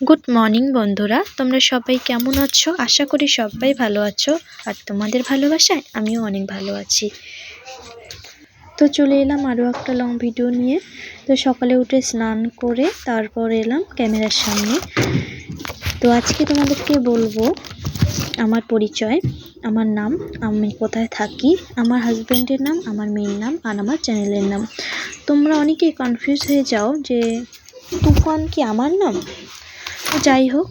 Good morning বন্ধুরা। তোমরা সবাই কেমন আছো? আশা করি সবাই ভালো আছো। আর তোমাদের ভালোবাসায় আমিও অনেক ভালো আছি। তো চলে এলাম আরও একটা লং ভিডিও নিয়ে। তো সকালে উঠে স্নান করে তারপর এলাম ক্যামেরার সামনে। তো আজকে তোমাদেরকে বলব আমার পরিচয়। আমার নাম, আমি কোথায় থাকি, আমার হাজব্যান্ডের নাম, আমার মেয়ের নাম আর আমার চ্যানেলের নাম। তোমরা অনেকেই কনফিউজ হয়ে যাও যে তুফান কি আমার নাম? যাই হোক,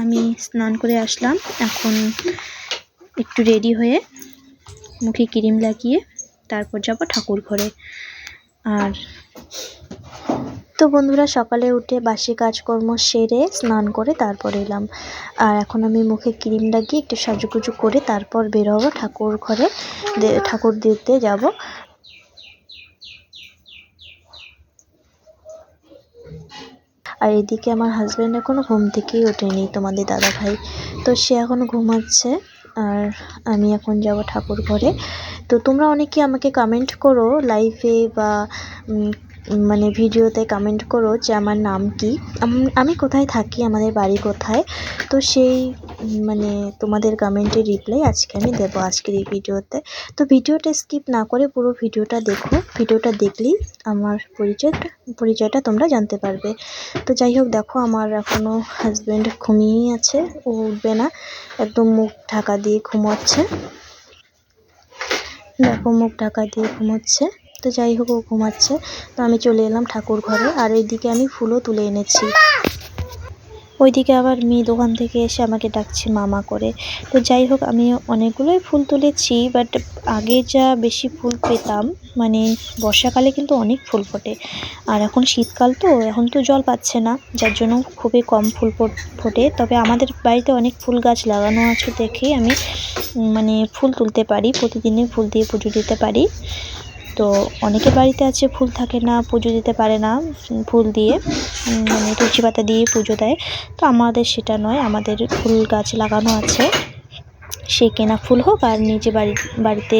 আমি স্নান করে আসলাম। এখন একটু রেডি হয়ে মুখে ক্রিম লাগিয়ে তারপর যাব ঠাকুর ঘরে। আর তো বন্ধুরা, সকালে উঠে বাসি কাজকর্ম সেরে স্নান করে তারপর এলাম। আর এখন আমি মুখে ক্রিম লাগিয়ে একটু সাজুগুজু করে তারপর বের হব ঠাকুর ঘরে ঠাকুর দিতে যাব। আর এদিকে আমার হাজব্যান্ড এখনও ঘুম থেকেই ওঠেনি, তোমাদের দাদা ভাই। তো সে এখন ঘুমাচ্ছে আর আমি এখন যাব ঠাকুর ঘরে। তো তোমরা অনেকে আমাকে কমেন্ট করো লাইভে বা মানে ভিডিওতে কমেন্ট করো যে আমার নাম কি। আমি কোথায় থাকি, আমাদের বাড়ি কোথায়? তো সেই মানে তোমাদের কমেন্টের রিপ্লাই আজকে আমি দেবো আজকের এই ভিডিওতে। তো ভিডিওটা স্কিপ না করে পুরো ভিডিওটা দেখো। ভিডিওটা দেখলেই আমার পরিচয়টা পরিচয়টা তোমরা জানতে পারবে। তো যাই হোক, দেখো আমার এখনও হাজব্যান্ড ঘুমিয়েই আছে। ও উঠবে না। একদম মুখ ঢাকা দিয়ে ঘুমোচ্ছে। দেখো মুখ ঢাকা দিয়ে ঘুমোচ্ছে। তো যাই হোক, ও ঘুমাচ্ছে। তো আমি চলে এলাম ঠাকুর ঘরে। আর এইদিকে আমি ফুলও তুলে এনেছি। ওইদিকে আবার মেয়ে দোকান থেকে এসে আমাকে ডাকছে মামা করে। তো যাই হোক, আমি অনেকগুলোই ফুল তুলেছি বাট আগে যা বেশি ফুল পেতাম মানে বর্ষাকালে কিন্তু অনেক ফুল ফোটে। আর এখন শীতকাল তো, এখন তো জল পাচ্ছে না, যার জন্য খুবই কম ফুল ফোটে তবে আমাদের বাড়িতে অনেক ফুল গাছ লাগানো আছে দেখেই আমি মানে ফুল তুলতে পারি, প্রতিদিনই ফুল দিয়ে পুজো দিতে পারি। তো অনেকের বাড়িতে আছে, ফুল থাকে না, পুজো দিতে পারে না ফুল দিয়ে মানে তুলসী পাতা দিয়ে পুজো দেয়। তো আমাদের সেটা নয়, আমাদের ফুল গাছ লাগানো আছে। সে কেনা ফুল হোক আর নিজে বাড়ি, বাড়িতে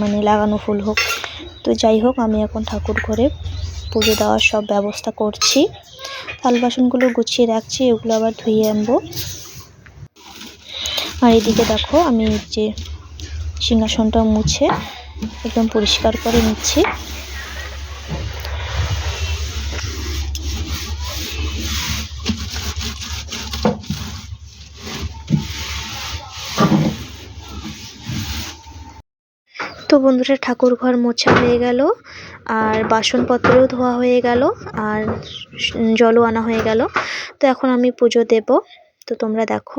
মানে লাগানো ফুল হোক। তো যাই হোক, আমি এখন ঠাকুর ঘরে পুজো দেওয়ার সব ব্যবস্থা করছি। থাল বাসনগুলো গুছিয়ে রাখছি, এগুলো আবার ধুয়ে আনব। আর এদিকে দেখো, আমি যে সিংহাসনটা মুছে একদম পরিষ্কার করে নিচ্ছি। তো বন্ধুরা, ঠাকুর ঘর মোছা হয়ে গেল, আর বাসনপত্রও ধোয়া হয়ে গেল, আর জলও আনা হয়ে গেল। তো এখন আমি পুজো দেব। তো তোমরা দেখো।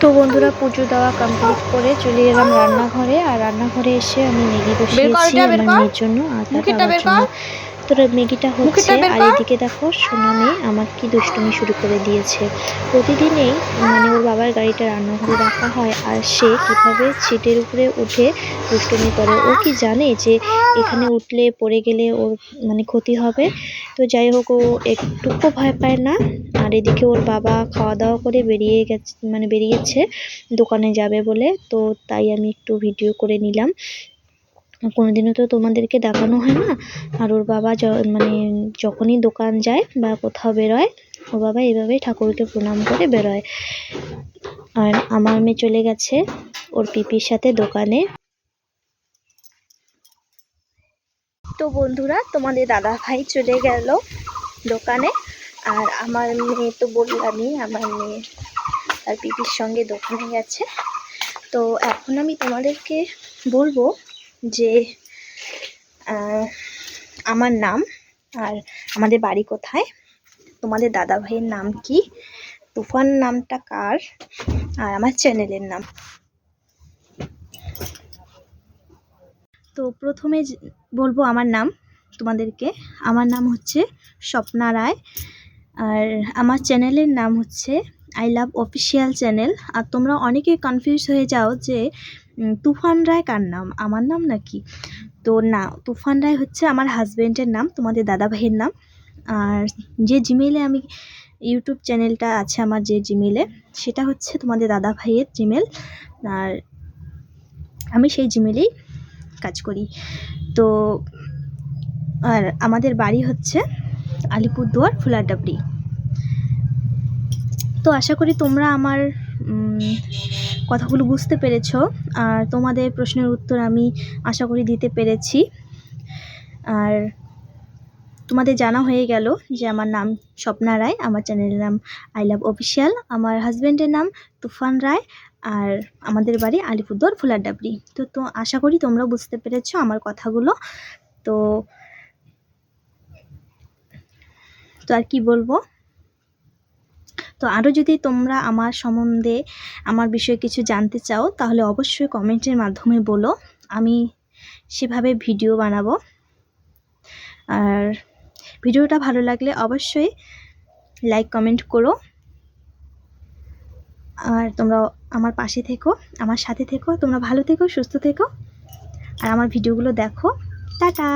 তো বন্ধুরা পুজো দেওয়া কমপ্লিট করে চলে এলাম রান্নাঘরে। আর রান্নাঘরে এসে আমি ম্যাগি বসিয়েছি আমার মেয়ের জন্য আর তার জন্য। কর। তো ম্যাগিটা হচ্ছে। আর এদিকে দেখো সোনা মেয়ে আমার কি দুষ্টুমি শুরু করে দিয়েছে। প্রতিদিনেই মানে ওর বাবার গাড়িটা রান্নাঘরে রাখা হয় আর সে কীভাবে সিটের উপরে উঠে দুষ্টুমি করে। ও কি জানে যে এখানে উঠলে পড়ে গেলে ওর মানে ক্ষতি হবে? তো যাই হোক ও একটুকু ভয় পায় না। আর এদিকে ওর বাবা খাওয়া দাওয়া করে বেরিয়ে গেছে মানে বেরিয়েছে দোকানে যাবে বলে। তো তাই আমি একটু ভিডিও করে নিলাম। কোনোদিনও তো তোমাদেরকে দেখানো হয় না। আর ওর বাবা মানে যখনই দোকান যায় বা কোথাও বেরোয় ওর বাবা এভাবেই ঠাকুরকে প্রণাম করে বেরোয়। আর আমার মেয়ে চলে গেছে ওর পিপির সাথে দোকানে। তো বন্ধুরা, তোমাদের দাদা ভাই চলে গেল দোকানে। আর আমার মেয়ে তো বললামই, আমার মেয়ে তার পিপির সঙ্গে দোকানে গেছে। তো এখন আমি তোমাদেরকে বলব যে আমার নাম আর আমাদের বাড়ি কোথায়? তোমাদের দাদা ভাইয়ের নাম কি? তুফান নামটা কার? আর আমার চ্যানেলের নাম? তো প্রথমে বলব আমার নাম তোমাদেরকে। আমার নাম হচ্ছে স্বপ্না রায় আর আমার চ্যানেলের নাম হচ্ছে আই লাভ অফিসিয়াল চ্যানেল। আর তোমরা অনেকে কনফিউজ হয়ে যাও যে তুফান রায় কার নাম? আমার নাম নাকি? তো না, তুফান রায় হচ্ছে আমার হাজব্যান্ডের নাম, তোমাদের দাদা ভাইয়ের নাম। আর যে জিমেলে আমি ইউটিউব চ্যানেলটা আছে আমার যে জিমেলে সেটা হচ্ছে তোমাদের দাদা ভাইয়ের জিমেল আর আমি সেই জিমেলেই কাজ করি। তো আর আমাদের বাড়ি হচ্ছে আলিপুরদুয়ার, ফুলাডাবড়ি। তো আশা করি তোমরা আমার কথাগুলো বুঝতে পেরেছ। আর তোমাদের প্রশ্নের উত্তর আমি আশা করি দিতে পেরেছি। আর তোমাদের জানা হয়ে গেল যে আমার নাম স্বপ্না রায়, আমার চ্যানেলের নাম আই লাভ অফিসিয়াল আমার হাজব্যান্ডের নাম তুফান রায়, আর আমাদের বাড়ি আলিপুরদুয়ার ফুলারডাবড়ি তো তো আশা করি তোমরা বুঝতে পেরেছ আমার কথাগুলো। তো তো আর কি বলব? তো আরও যদি তোমরা আমার সম্বন্ধে আমার বিষয়ে কিছু জানতে চাও, তাহলে অবশ্যই কমেন্টের মাধ্যমে বলো। আমি সেভাবে ভিডিও বানাবো। আর ভিডিওটা ভালো লাগলে অবশ্যই লাইক, কমেন্ট করো। আর তোমরা আমার পাশে থেকো, আমার সাথে থেকো, তোমরা ভালো থেকো, সুস্থ থেকো। আর আমার ভিডিওগুলো দেখো। টাটা!